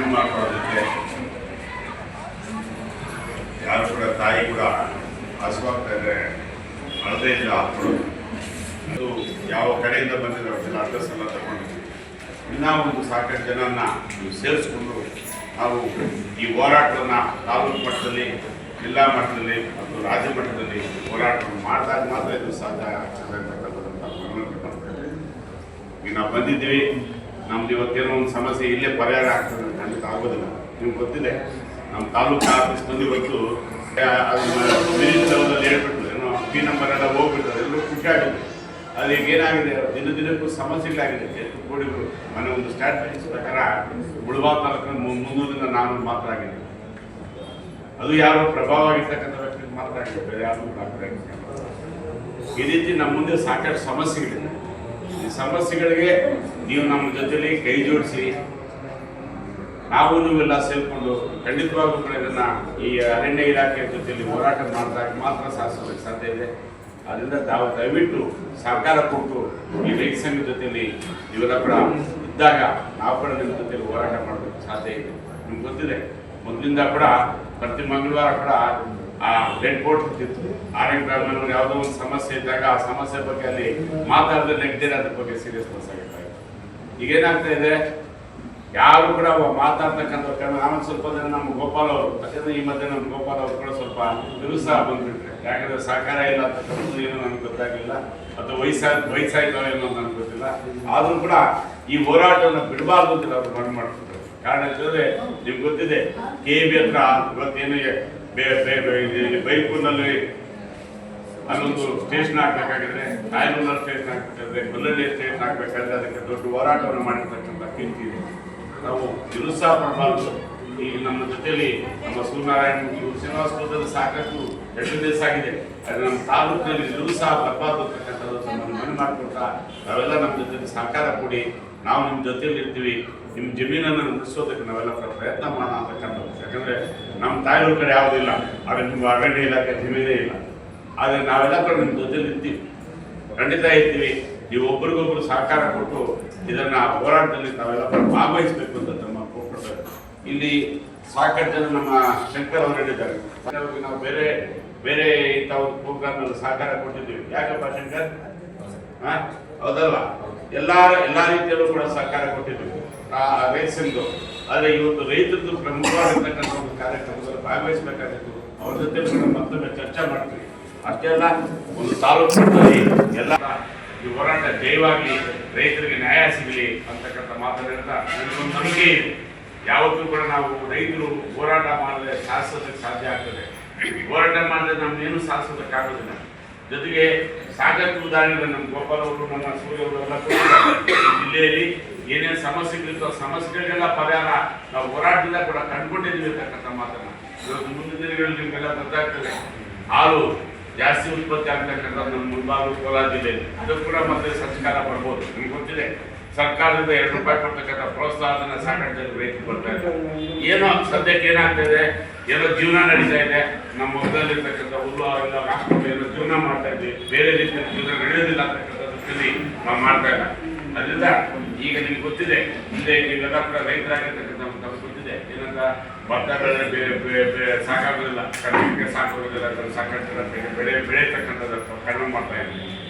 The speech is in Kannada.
ಇದು ಮಾಡ್ಕೊಳ್ಳೋದಕ್ಕೆ ಯಾರು ಕೂಡ ತಾಯಿ ಕೂಡ ಹಸುವಾಗ್ತಾ ಇದ್ರೆ ಅಳದೇ ಇಲ್ಲ ಅದು ಯಾವ ಕಡೆಯಿಂದ ಬಂದಿರೋ ಅಡ್ರೆಸ್ ಎಲ್ಲ ತಗೊಂಡಿದ್ವಿ ಇನ್ನೂ ಒಂದು ಸಾಕಷ್ಟು ಜನನ ಸೇರಿಸ್ಕೊಂಡು ನಾವು ಈ ಹೋರಾಟವನ್ನು ತಾಲೂಕು ಮಟ್ಟದಲ್ಲಿ, ಜಿಲ್ಲಾ ಮಟ್ಟದಲ್ಲಿ ಮತ್ತು ರಾಜ್ಯ ಮಟ್ಟದಲ್ಲಿ ಹೋರಾಟವನ್ನು ಮಾಡಿದಾಗ ಮಾತ್ರ ಇದು ಸಾಧ್ಯ ಆಗ್ತದೆ ಅಂತಕ್ಕಂಥ ಗಮನ ನಾವು ಬಂದಿದ್ದೀವಿ. ನಮ್ದು ಇವತ್ತೇನೋ ಒಂದು ಸಮಸ್ಯೆ ಇಲ್ಲೇ ಪರಿಹಾರ ಆಗ್ತದೆ ಅಂತ ಖಂಡಿತ ಆಗೋದಿಲ್ಲ. ನಿಮ್ಗೆ ಗೊತ್ತಿದೆ, ನಮ್ಮ ತಾಲೂಕು ಆಫೀಸ್ ಬಂದು ಇವತ್ತು ಹೇಳ್ಬಿಟ್ಟು ಏನೋ ಪಿ ನಂಬರ್ ಎಲ್ಲ ಹೋಗ್ಬಿಟ್ಟು ಎಲ್ಲರೂ ಖುಷಿ ಆಗಿದೆ ಅದು ಈಗ ಏನಾಗಿದೆ, ದಿನ ದಿನಕ್ಕೂ ಸಮಸ್ಯೆಗಳಾಗಿದೆ ಎಷ್ಟು ಕೋಡಿಗಳು ಮನೆ ಒಂದು ಸ್ಟಾರ್ಟ್ ಪ್ರಕಾರ ಉಳುವಾ ತಾಲೂಕಿನ ಮುನ್ನೂರಿಂದ ನಾನ್ನೂರು ಮಾತ್ರ ಆಗಿದೆ. ಅದು ಯಾರೋ ಪ್ರಭಾವ ಆಗಿರ್ತಕ್ಕಂಥ ವ್ಯಕ್ತಿಗೆ ಮಾತ್ರ ಆಗಿದೆ, ಬೇರೆ ಯಾರು ಈ ರೀತಿ ನಮ್ಮ ಮುಂದೆ ಸಾಕಷ್ಟು ಸಮಸ್ಯೆಗಳಿದೆ. ಸಮಸ್ಯೆಗಳಿಗೆ ನೀವು ನಮ್ಮ ಜೊತೆಯಲ್ಲಿ ಕೈ ಜೋಡಿಸಿ, ನಾವು ನೀವೆಲ್ಲ ಸೇರಿಕೊಂಡು ಖಂಡಿತವಾಗೂ ಕೂಡ ಇದನ್ನ ಈ ಅರಣ್ಯ ಇಲಾಖೆಯ ಜೊತೆಯಲ್ಲಿ ಹೋರಾಟ ಮಾಡಿದಾಗ ಮಾತ್ರ ಸಾಧಿಸೋದಕ್ಕೆ ಸಾಧ್ಯ ಇದೆ. ಅದರಿಂದ ತಾವು ದಯವಿಟ್ಟು ಸರ್ಕಾರ ಕೊಟ್ಟು ಈ ರೈತ ಸಂಘ ಜೊತೆಯಲ್ಲಿ ಇವೆಲ್ಲ ಕೂಡ ಇದ್ದಾಗ ನಾವು ಕೂಡ ನಿಮ್ಮ ಜೊತೆಯಲ್ಲಿ ಹೋರಾಟ ಮಾಡೋದಕ್ಕೆ ಸಾಧ್ಯ ಇದೆ. ನಿಮ್ಗೆ ಗೊತ್ತಿದೆ, ಮೊದಲಿಂದ ಕೂಡ ಪ್ರತಿ ಮಂಗಳವಾರ ಕೂಡ ಆ ರೆಡ್ ಬೋರ್ಡ್ ಇರ್ತಿತ್ತು ಆರೋಗ್ಯ ಗ್ರಾಮೀಣ ಯಾವುದೋ ಒಂದು ಸಮಸ್ಯೆ ಇದ್ದಾಗ ಆ ಸಮಸ್ಯೆ ಬಗ್ಗೆ ಅಲ್ಲಿ ಮಾತಾಡದೆ ನೆಗ್ದಿರ ಅದ್ರ ಬಗ್ಗೆ ಸೀರಿಯಸ್ನೆಸ್ ಆಗಿರ್ತಾ ಈಗ ಈಗೇನಾಗ್ತಾ ಇದೆ? ಯಾರು ಕೂಡ ಮಾತಾಡ್ತಕ್ಕಂಥ ಕಾರಣ ಸ್ವಲ್ಪ ಜನ ನಮ್ಮ ಗೋಪಾಲ್ ಅವರು ಯಾಕಂದ್ರೆ ಈ ಮಧ್ಯೆ ನಮ್ಮ ಗೋಪಾಲ್ ಅವರು ಕೂಡ ಸ್ವಲ್ಪ ನಿರುತ್ಸಾಹ ಬಂದ್ಬಿಟ್ರೆ. ಯಾಕಂದ್ರೆ ಸಹಕಾರ ಇಲ್ಲ ಅಂತಕ್ಕಂಥದ್ದು ಏನು ನನಗೆ ಗೊತ್ತಾಗಿಲ್ಲ. ಅಥವಾ ವಯಸ್ಸಾದ ವಯಸ್ಸಾಯ್ತಾವ ಏನೋ ನನಗೆ ಗೊತ್ತಿಲ್ಲ. ಆದ್ರೂ ಕೂಡ ಈ ಹೋರಾಟವನ್ನು ಬಿಡಬಾರ್ದು ಅಂತ ಅವ್ರು ಮಣ್ಣು ಮಾಡ್ತಿದ್ರು ಕಾರಣ ಅಂತಂದ್ರೆ ನಿಮ್ಗೆ ಗೊತ್ತಿದೆ ಕೆ ಬಿ ಹತ್ರ ಇವತ್ತೇನು ಬೇ- ಬೇ- ಬೇ- ಇಲ್ಲಿ ಬೈಕೂರಿನಲ್ಲಿ ಅಲ್ಲೊಂದು ಸ್ಟೇಷನ್ ಹಾಕ್ಬೇಕಾಗಿದ್ರೆ ರಾಯನೂರಲ್ಲಿ ಸ್ಟೇಷನ್ ಹಾಕ್ಬೇಕಾದ್ರೆ ಗೊಲ್ಲಳ್ಳಿ ಸ್ಟೇಷನ್ ಹಾಕ್ಬೇಕಾದ್ರೆ ಅದಕ್ಕೆ ದೊಡ್ಡ ಹೋರಾಟವನ್ನು ಮಾಡಿರ್ತಕ್ಕಂಥ ಕೀರ್ತಿ ಇದೆ. ನಾವು ನಿರುತ್ಸಾಹ ಪಡಬಾರ್ದು ಈ ನಮ್ಮ ಜೊತೆಯಲ್ಲಿ ನಮ್ಮ ಸೂರ್ಯನಾರಾಯಣ ಇವರು ಶ್ರೀನಿವಾಸಪುರದಲ್ಲಿ ಸಾಕಷ್ಟು ಎರಡು ದಿವಸ ಆಗಿದೆ. ಆದರೆ ನಮ್ಮ ತಾಲೂಕಿನಲ್ಲಿ ನಿರುತ್ಸಾಹ ಬರಬಾರ್ದು ಅಂತಕ್ಕಂಥದ್ದು ನಮ್ಮನ್ನು ಮನೆ ಮಾಡಿಕೊಡ್ತಾ ನಾವೆಲ್ಲ ನಮ್ಮ ಜೊತೆಯಲ್ಲಿ ಸಹಕಾರ ಕೊಡಿ. ನಾವು ನಿಮ್ಮ ಜೊತೆಯಲ್ಲಿ ಇರ್ತೀವಿ ನಿಮ್ಮ ಜಮೀನನ್ನು ಉಳಿಸೋದಕ್ಕೆ ನಾವೆಲ್ಲ ಪ್ರ- ಪ್ರಯತ್ನ ಮಾಡೋಣ ಅಂತಕ್ಕಂಥದ್ದು ಯಾಕಂದ್ರೆ ನಮ್ಮ ತಾಯಿಯವ್ರ ಕಡೆ ಯಾವುದಿಲ್ಲ ಆದರೆ ನಿಮ್ಮ ಅರಣ್ಯ ಇಲಾಖೆ ಜಮೀನೇ ಇಲ್ಲ. ಆದರೆ ನಾವೆಲ್ಲ ಕೂಡ ನಿಮ್ಮ ಜೊತೆಲಿ ಇರ್ತೀವಿ. ಖಂಡಿತ ಇದ್ದೀವಿ ನೀವು ಒಬ್ರಿಗೊಬ್ರು ಸಹಕಾರ ಕೊಟ್ಟು ಇದನ್ನ ಹೋರಾಟದಲ್ಲಿ ತಾವೆಲ್ಲ ಭಾಗವಹಿಸಬೇಕು ಅಂತ ತಮ್ಮ ಕೋರ್ಪಡ್ತಾರೆ ಇಲ್ಲಿ ಸಾಕಷ್ಟು ಜನ ನಮ್ಮ ಶಂಕರ್ ಅವರು ಹೇಳಿದ್ದಾರೆ. ನಾವು ಬೇರೆ ಬೇರೆ ಇಂಥ ಒಂದು ಪ್ರೋಗ್ರಾಮ್ ಅಲ್ಲಿ ಸಹಕಾರ ಕೊಟ್ಟಿದ್ದೀವಿ. ಯಾಕಪ್ಪ ಶಂಕರ್? ಹೌದಲ್ಲ? ಎಲ್ಲ ಎಲ್ಲ ರೀತಿಯಲ್ಲೂ ಕೂಡ ಸಹಕಾರ ಕೊಟ್ಟಿದ್ದೀವಿ. ರೈತಂದು ಆದರೆ ಇವತ್ತು ರೈತರದ್ದು ಪ್ರಮುಖವಾಗಿರ್ತಕ್ಕಂಥ ಒಂದು ಕಾರ್ಯಕ್ರಮದಲ್ಲಿ ಭಾಗವಹಿಸಬೇಕಾಗಿತ್ತು ಅವ್ರ ಜೊತೆ ಮತ್ತೊಮ್ಮೆ ಚರ್ಚೆ ಮಾಡ್ತೀವಿ. ಅಷ್ಟೇ ಅಲ್ಲ, ಒಂದು ತಾಲೂಕು ಎಲ್ಲ ಈ ಹೋರಾಟ ಜಯವಾಗಲಿ, ರೈತರಿಗೆ ನ್ಯಾಯ ಸಿಗಲಿ ಅಂತಕ್ಕಂಥ ಮಾತನಾಡ್ತಾ ನನಗೊಂದು ನಂಬಿಕೆ ಇದೆ. ಯಾವತ್ತೂ ಕೂಡ ನಾವು ರೈತರು ಹೋರಾಟ ಮಾಡಿದ್ರೆ ಸಾಧಿಸೋದಕ್ಕೆ ಸಾಧ್ಯ ಆಗ್ತದೆ. ಹೋರಾಟ ಮಾಡಿದ್ರೆ ನಮ್ಗೇನು ಸಾಧಿಸೋದಕ್ಕಾಗೋದಿಲ್ಲ ಜೊತೆಗೆ ಸಾಕಷ್ಟು ಉದಾಹರಣೆಗಳು ನಮ್ಮ ಗೋಪಾಲ್ ಅವರು, ನಮ್ಮ ಸೂರ್ಯ ಎಲ್ಲ ಜಿಲ್ಲೆಯಲ್ಲಿ ಏನೇನು ಸಮಸ್ಯೆಗಳಿತ್ತು ಆ ಸಮಸ್ಯೆಗಳಿಗೆಲ್ಲ ಪರಿಹಾರ ನಾವು ಹೋರಾಟದಿಂದ ಕೂಡ ಕಂಡುಕೊಂಡಿದ್ದೀವಿ ಅಂತಕ್ಕಂಥ ಮಾತನ್ನ. ಇವತ್ತು ಮುಂದಿನ ದಿನಗಳಲ್ಲಿ ನಿಮಗೆಲ್ಲ ಗೊತ್ತಾಗ್ತದೆ. ಹಾಲು ಜಾಸ್ತಿ ಉತ್ಪತ್ತಿ ಆಗ್ತಕ್ಕಂಥದ್ದು ನಮ್ಮ ಮುಲ್ಬಾಗಲು ಕೋಲಾರ ಜಿಲ್ಲೆಯಲ್ಲಿ ಅದು ಕೂಡ ಮತ್ತೆ ಸಂಸ್ಕಾರ ಬರ್ಬೋದು. ನಿಮ್ಗೆ ಗೊತ್ತಿದೆ. ಸರ್ಕಾರದಿಂದ ಎರಡು ರೂಪಾಯಿ ಕೊಡ್ತಕ್ಕಂಥ ಪ್ರೋತ್ಸಾಹನ ಸಾಕಷ್ಟು ಜನ ರೈತರು ಬರ್ತಾ ಏನೋ ಸದ್ಯಕ್ಕೆ ಏನಾಗ್ತಾ ಇದೆ ಏನೋ ಜೀವನ ನಡೀತಾ ಇದೆ. ನಮ್ಮ ಮೊದಲಿರ್ತಕ್ಕಂಥ ಹುಲ್ಲು ಅವೆಲ್ಲ ರಾಷ್ಟ್ರ ಜೀವನ ಮಾಡ್ತಾ ಇದ್ವಿ ಬೇರೆ ರೀತಿಯ ಜೀವನ ನಡೆಯೋದಿಲ್ಲ ಅಂತಕ್ಕಂಥದ್ದು ನಾವು ಮಾಡ್ತಾ ಇಲ್ಲ. ಅದರಿಂದ ಈಗ ನಿಮ್ಗೆ ಗೊತ್ತಿದೆ, ಮುಂದೆ ನೀವೆಲ್ಲ ಕೂಡ ರೈತರಾಗಿರ್ತಕ್ಕಂಥ ನಮ್ಗೆ ಗೊತ್ತಿದೆ. ಏನಂತ ಭತ್ತ ಬೆಳೆ ಬೇರೆ ಸಾಕಾಗೋದಿಲ್ಲ ಕಡಿಮೆ ಸಾಕಾಗೋದಿಲ್ಲ ಸಾಕಷ್ಟು ಬೆಳೆ ಬೆಳೆ ಬೆಳೆಯತಕ್ಕಂಥದ್ದು ಕಡಿಮೆ ಮಾಡ್ತಾ ಇದ್ದೀವಿ